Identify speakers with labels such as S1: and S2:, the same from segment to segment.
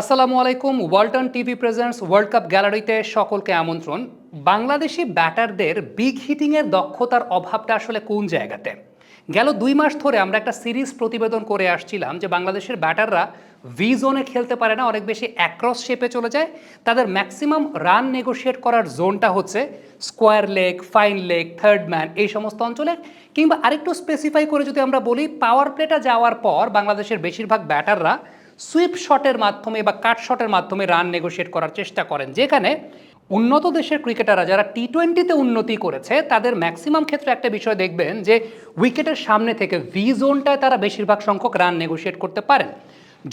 S1: আসসালামু আলাইকুম, Walton TV presents World Cup গ্যালারিতে সকলকে আমন্ত্রণ। বাংলাদেশি ব্যাটারদের বিগ হিটিংয়ের দক্ষতার অভাবটা আসলে কোন জায়গাতে? গেল দুই মাস ধরে আমরা একটা সিরিজ প্রতিবেদন করে আসছিলাম যে বাংলাদেশের ব্যাটাররা ভি জোনে খেলতে পারে না, অনেক বেশি অ্যাক্রস শেপে চলে যায়। তাদের ম্যাক্সিমাম রান নেগোশিয়েট করার জোনটা হচ্ছে square leg fine leg third man এই সমস্ত অঞ্চলে। কিংবা আরেকটু স্পেসিফাই করে যদি আমরা বলি পাওয়ার প্লেটা যাওয়ার পর বাংলাদেশের বেশিরভাগ ব্যাটাররা সুইপ শটের মাধ্যমে বা কাট শটের মাধ্যমে রান নেগোশিয়েট করার চেষ্টা করেন, যেখানে উন্নত দেশের ক্রিকেটাররা যারা টি টোয়েন্টিতে উন্নতি করেছে, তাদের ম্যাক্সিমাম ক্ষেত্রে একটা বিষয় দেখবেন যে উইকেটের সামনে থেকে ভি জোনটায় তারা বেশিরভাগ সংখ্যক রান নেগোশিয়েট করতে পারেন।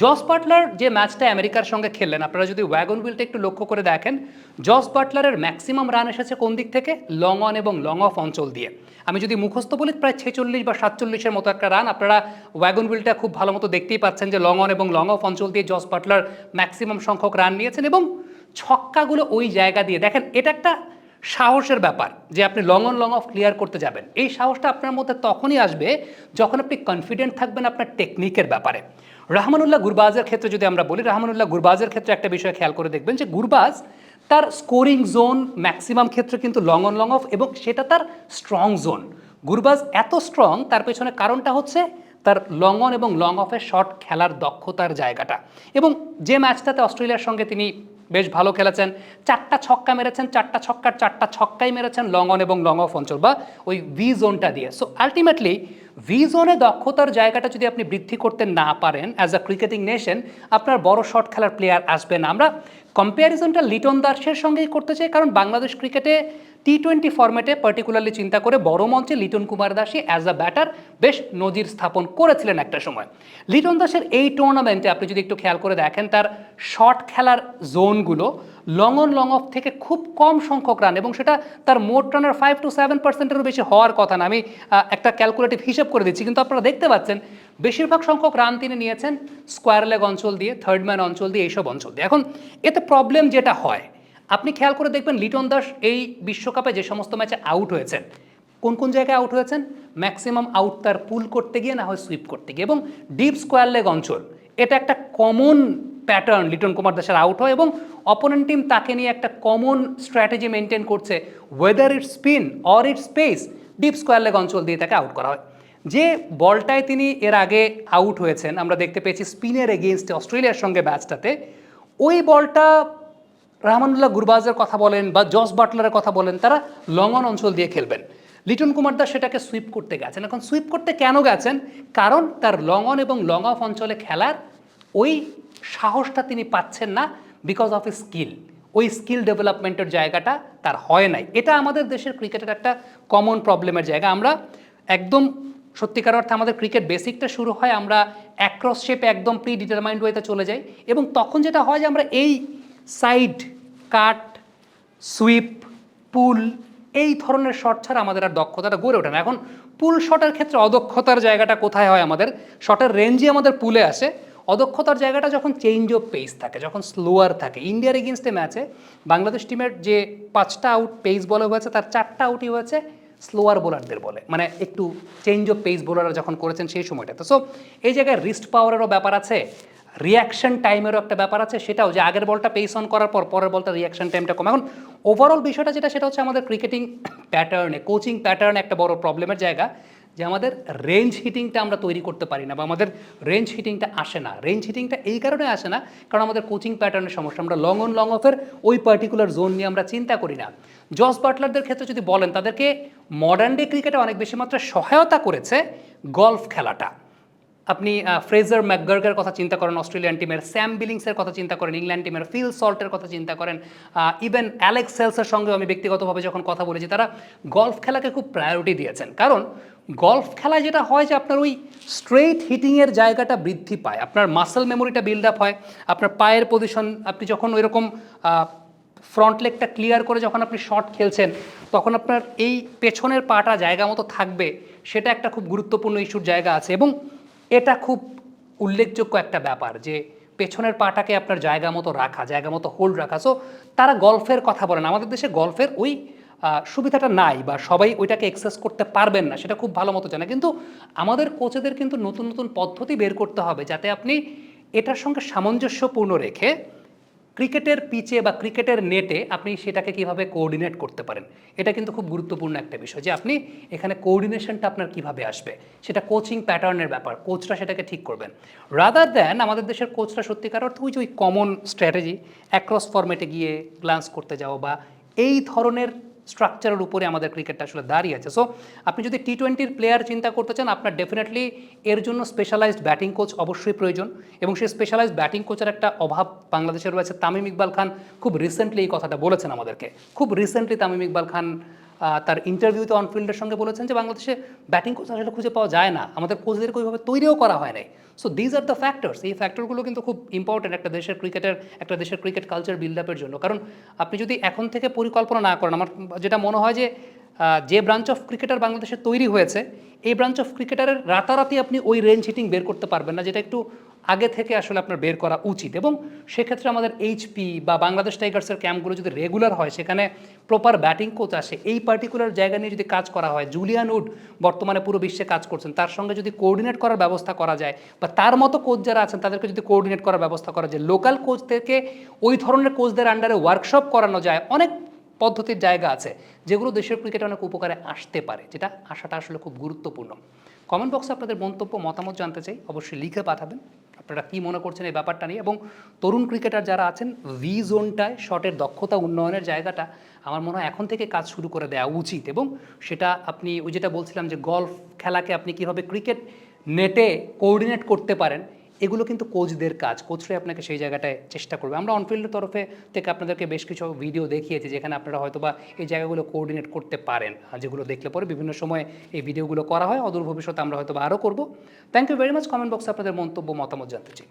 S1: জস বাটলার যে ম্যাচটা আমেরিকার সঙ্গে খেললেন, আপনারা যদি ওয়াগন হুইলটা একটু লক্ষ্য করে দেখেন, জস বাটলারের ম্যাক্সিমাম রান এসেছে কোন দিক থেকে? লং অন এবং লং অফ অঞ্চল দিয়ে। আমি যদি মুখস্থ বলি, প্রায় ছেচল্লিশ বা সাতচল্লিশের মতো একটা রান আপনারা ওয়াগন হুইলটা খুব ভালো মতো দেখতেই পাচ্ছেন যে লং অন এবং লং অফ অঞ্চল দিয়ে জস বাটলার ম্যাক্সিমাম সংখ্যক রান নিয়েছেন এবং ছক্কাগুলো ওই জায়গা দিয়ে। দেখেন, এটা একটা সাহসের ব্যাপার যে আপনি long on long off clear করতে যাবেন। এই সাহসটা আপনার মধ্যে তখনই আসবে যখন আপনি কনফিডেন্ট থাকবেন আপনার টেকনিকের ব্যাপারে। রহমানুল্লাহ গুরবাজের ক্ষেত্রে যদি আমরা বলি, রাহমানুল্লাহ গুরবাজের ক্ষেত্রে একটা বিষয় খেয়াল করে দেখবেন যে গুরবাজ তার স্কোরিং জোন ম্যাক্সিমাম ক্ষেত্রে কিন্তু লং অন লং অফ এবং সেটা তার স্ট্রং জোন গুরবাজ এত স্ট্রং তার পেছনে কারণটা হচ্ছে তার লং অন এবং লং অফের শর্ট খেলার দক্ষতার জায়গাটা। এবং যে ম্যাচটাতে অস্ট্রেলিয়ার সঙ্গে তিনি বেশ ভালো খেলেছেন। চারটা ছক্কা মেরেছেন, চারটা ছক্কার চারটা ছক্কাই মেরেছেন লং অন এবং লং অফ অঞ্চল বা ওই ভি জোনটা দিয়ে। সো আলটিমেটলি ভি জোনে দক্ষতার জায়গাটা যদি আপনি বৃদ্ধি করতে না পারেন অ্যাজ আ ক্রিকেটিং নেশন আপনার বড় শট খেলার প্লেয়ার আসবে না। আমরা কম্প্যারিজনটা লিটন দাসের সঙ্গেই করতে চাই, কারণ বাংলাদেশ ক্রিকেটে টি টোয়েন্টি ফর্ম্যাটে পার্টিকুলারলি চিন্তা করে বড় মঞ্চে লিটন কুমার দাসই অ্যাজ আ ব্যাটার বেশ নজির স্থাপন করেছিলেন একটা সময়। লিটন দাসের এই টুর্নামেন্টে আপনি যদি একটু খেয়াল করে দেখেন, তার শর্ট খেলার জোনগুলো লং অন লং অফ থেকে খুব কম সংখ্যক রান এবং সেটা তার মোট রানের ফাইভ টু সেভেন পার্সেন্টেরও বেশি হওয়ার কথা না। আমি একটা ক্যালকুলেটিভ হিসেব করে দিচ্ছি, কিন্তু আপনারা দেখতে পাচ্ছেন, বেশিরভাগ সংখ্যক রান তিনি নিয়েছেন স্কোয়ার লেগ অঞ্চল দিয়ে থার্ড ম্যান অঞ্চল দিয়ে, এইসব অঞ্চল দিয়ে। এখন, এতে প্রবলেম যেটা হয় আপনি খেয়াল করে দেখবেন লিটন দাস এই বিশ্বকাপে যে সমস্ত ম্যাচে আউট হয়েছেন, কোন কোন জায়গায় আউট হয়েছেন? ম্যাক্সিমাম আউট তার পুল করতে গিয়ে না হয় সুইপ করতে গিয়ে এবং ডিপ স্কোয়ার লেগ অঞ্চল। এটা একটা কমন প্যাটার্ন লিটন কুমার দাসের আউট হয় এবং অপোনেন্ট টিম তাকে নিয়ে একটা কমন স্ট্র্যাটেজি মেনটেন করছে whether it spin or it pace deep square leg অঞ্চল দিয়ে তাকে আউট করা হয়। যে বলটায় তিনি এর আগে আউট হয়েছেন, আমরা দেখতে পেয়েছি স্পিনের এগেনস্টে অস্ট্রেলিয়ার সঙ্গে ম্যাচটাতে ওই বলটা রহমানুল্লাহ গুরবাজের কথা বলেন বা জস বাটলারের কথা বলেন, তারা লং অন অঞ্চল দিয়ে খেলবেন। লিটন কুমার দাস সেটাকে সুইপ করতে গেছেন। এখন সুইপ করতে কেন গেছেন? কারণ তার লং অন এবং লং অফ অঞ্চলে খেলার ওই সাহসটা তিনি পাচ্ছেন না বিকজ অফ এ স্কিল ওই স্কিল ডেভেলপমেন্টের জায়গাটা তার হয় নাই। এটা আমাদের দেশের ক্রিকেটের একটা কমন প্রবলেমের জায়গা। আমরা একদম সত্যিকার অর্থে আমাদের ক্রিকেট বেসিকটা শুরু হয়, আমরা অ্যাক্রস শেপে একদম প্রি ডিটারমাইন্ড ওয়েতে চলে যাই এবং তখন যেটা হয় যে আমরা এই সাইড, কাট, সুইপ, পুল, এই ধরনের শট ছাড়া আমাদের আর দক্ষতাটা গড়ে ওঠে না। এখন পুল শটের ক্ষেত্রে অদক্ষতার জায়গাটা কোথায় হয় আমাদের? শটের রেঞ্জই আমাদের পুলে আসে। অদক্ষতার জায়গাটা যখন চেঞ্জ অফ পেস থাকে, যখন স্লোয়ার থাকে ইন্ডিয়ার এগেনস্টে ম্যাচে বাংলাদেশ টিমের যে পাঁচটা আউট পেস বলে হয়েছে, তার চারটা আউটই হয়েছে স্লোয়ার বোলারদের বলে। মানে একটু চেঞ্জ অফ পেস বোলাররা যখন করেছেন সেই সময়টাতে। সো এই জায়গায় রিস্ট পাওয়ারেরও ব্যাপার আছে। রিয়াকশন টাইমেরও একটা ব্যাপার আছে, সেটাও যে আগের বলটা পেস অন করার পর, পরের বলটা রিয়াকশন টাইমটা কম। এখন ওভারঅল বিষয়টা যেটা, সেটা হচ্ছে আমাদের ক্রিকেটিং প্যাটার্নে কোচিং প্যাটার্নে একটা বড় প্রবলেমের জায়গা, যে আমাদের রেঞ্জ হিটিংটা আমরা তৈরি করতে পারি না, বা আমাদের রেঞ্জ হিটিংটা আসে না। রেঞ্জ হিটিংটা এই কারণে আসে না, কারণ আমাদের কোচিং প্যাটার্নের সমস্যা। আমরা লং অন লং অফের ওই পার্টিকুলার জোন নিয়ে আমরা চিন্তা করি না। জস বাটলারদের ক্ষেত্রে যদি বলেন, তাদেরকে মডার্ন ডে ক্রিকেটে অনেক বেশি মাত্রায় সহায়তা করেছে গলফ খেলাটা। আপনি ফ্রেজার ম্যাকগার্গের কথা চিন্তা করেন, অস্ট্রেলিয়ান টিমের স্যাম বিলিংসের কথা চিন্তা করেন ইংল্যান্ড টিমের ফিল সল্টের কথা চিন্তা করেন ইভেন অ্যালেক্স সেলসের সঙ্গে আমি ব্যক্তিগতভাবে যখন কথা বলেছি, তারা গলফ খেলাকে খুব প্রায়োরিটি দিয়েছেন। কারণ গলফ খেলায় যেটা হয় যে আপনার ওই স্ট্রেইট হিটিংয়ের জায়গাটা বৃদ্ধি পায়, আপনার মাসেল মেমোরিটা বিল্ড আপ হয়, আপনার পায়ের পজিশন আপনি যখন ওই রকম ফ্রন্ট লেগটা ক্লিয়ার করে যখন আপনি শট খেলছেন, তখন আপনার এই পেছনের পাটা জায়গা মতো থাকবে, সেটা একটা খুব গুরুত্বপূর্ণ ইস্যুর জায়গা আছে। এবং এটা খুব উল্লেখযোগ্য একটা ব্যাপার যে পেছনের পাটাকে আপনার জায়গা মতো রাখা, জায়গা মতো হোল্ড রাখা। সো তারা গল্ফের কথা বলেন। আমাদের দেশে গল্ফের ওই সুবিধাটা নাই বা সবাই ওইটাকে এক্সেস করতে পারবেন না, সেটা খুব ভালো মতো জানে। কিন্তু আমাদের কোচেদের কিন্তু নতুন নতুন পদ্ধতি বের করতে হবে যাতে আপনি এটার সঙ্গে সামঞ্জস্যপূর্ণ রেখে ক্রিকেটের পিচে বা ক্রিকেটের নেটে আপনি সেটাকে কীভাবে কোঅর্ডিনেট করতে পারেন? এটা কিন্তু খুব গুরুত্বপূর্ণ একটা বিষয় যে আপনি এখানে কোঅর্ডিনেশনটা আপনার কীভাবে আসবে? সেটা কোচিং প্যাটার্নের ব্যাপার কোচরা সেটাকে ঠিক করবেন। রাদার দেন আমাদের দেশের কোচরা সত্যিকার অর্থ ওই যে ওই কমন স্ট্র্যাটেজি অ্যাক্রস ফর্মেটে গিয়ে গ্লান্স করতে যাও বা এই ধরনের স্ট্রাকচারের উপরে আমাদের ক্রিকেটটা আসলে দাঁড়িয়ে আছে। সো আপনি যদি টি টোয়েন্টির প্লেয়ার চিন্তা করতে চান, আপনার ডেফিনেটলি এর জন্য স্পেশালাইজড ব্যাটিং কোচ অবশ্যই প্রয়োজন। এবং সেই স্পেশালাইজড ব্যাটিং কোচের একটা অভাব বাংলাদেশে রয়েছে। তামিম ইকবাল খান খুব রিসেন্টলি এই কথাটা বলেছেন আমাদেরকে। খুব রিসেন্টলি তামিম ইকবাল খান তার ইন্টারভিউতে অনফিল্ডের সঙ্গে বলেছেন যে বাংলাদেশে ব্যাটিং কোচ আসলে খুঁজে পাওয়া যায় না। আমাদের কোচদেরকে ওইভাবে তৈরিও করা হয় নাই। So these are the factors এই ফ্যাক্টরগুলো কিন্তু খুব ইম্পর্টেন্ট একটা দেশের ক্রিকেটের একটা দেশের ক্রিকেট কালচার বিল্ড আপের জন্য। কারণ আপনি যদি এখন থেকে পরিকল্পনা না করেন, আমার যেটা মনে হয় যে যে ব্রাঞ্চ অফ ক্রিকেটার বাংলাদেশে তৈরি হয়েছে, এই ব্রাঞ্চ অফ ক্রিকেটারের রাতারাতি আপনি ওই রেঞ্জ হিটিং বের করতে পারবেন না, যেটা একটু আগে থেকে আসলে আপনার বের করা উচিত এবং সেক্ষেত্রে আমাদের এইচপি বা বাংলাদেশ টাইগার্সের ক্যাম্পগুলো যদি রেগুলার হয়, সেখানে প্রপার ব্যাটিং কোচ আসে, এই পার্টিকুলার জায়গা নিয়ে যদি কাজ করা হয় জুলিয়ান উড বর্তমানে পুরো বিশ্বে কাজ করছেন, তার সঙ্গে যদি কোঅর্ডিনেট করার ব্যবস্থা করা যায়, বা তার মতো কোচ যারা আছেন, তাদেরকে যদি কোঅর্ডিনেট করার ব্যবস্থা করা যায় লোকাল কোচ থেকে ওই ধরনের কোচদের আন্ডারে ওয়ার্কশপ করানো যায়, অনেক পদ্ধতির জায়গা আছে, যেগুলো দেশের ক্রিকেটে অনেক উপকারে আসতে পারে, যেটা আসাটা আসলে খুব গুরুত্বপূর্ণ। কমেন্ট বক্সে আপনাদের মন্তব্য, মতামত জানতে চাই, অবশ্যই লিখে পাঠাবেন। আপনারা কী মনে করছেন এই ব্যাপারটা নিয়ে? এবং তরুণ ক্রিকেটার যারা আছেন ভি জোনটায় শটের দক্ষতা, উন্নয়নের জায়গাটা আমার মনে হয় এখন থেকে কাজ শুরু করে দেওয়া উচিত। এবং সেটা আপনি, ওই যেটা বলছিলাম যে গলফ খেলাকে আপনি কীভাবে ক্রিকেট নেটে কোঅর্ডিনেট করতে পারেন এগুলো কিন্তু কোচদের কাজ। কোচরাই আপনাকে সেই জায়গাটায় চেষ্টা করবে। আমরা অনফিল্ডের তরফে থেকে আপনাদেরকে বেশ কিছু ভিডিও দেখিয়েছি, যেখানে আপনারা হয়তো বা এই জায়গাগুলো কোঅর্ডিনেট করতে পারেন। যেগুলো দেখলে পরে বিভিন্ন সময় এই ভিডিওগুলো করা হয়। অদূর ভবিষ্যতে আমরা হয়তো বা আরও করব। Thank you very much comment বক্সে আপনাদের মন্তব্য, মতামত জানতে চাই।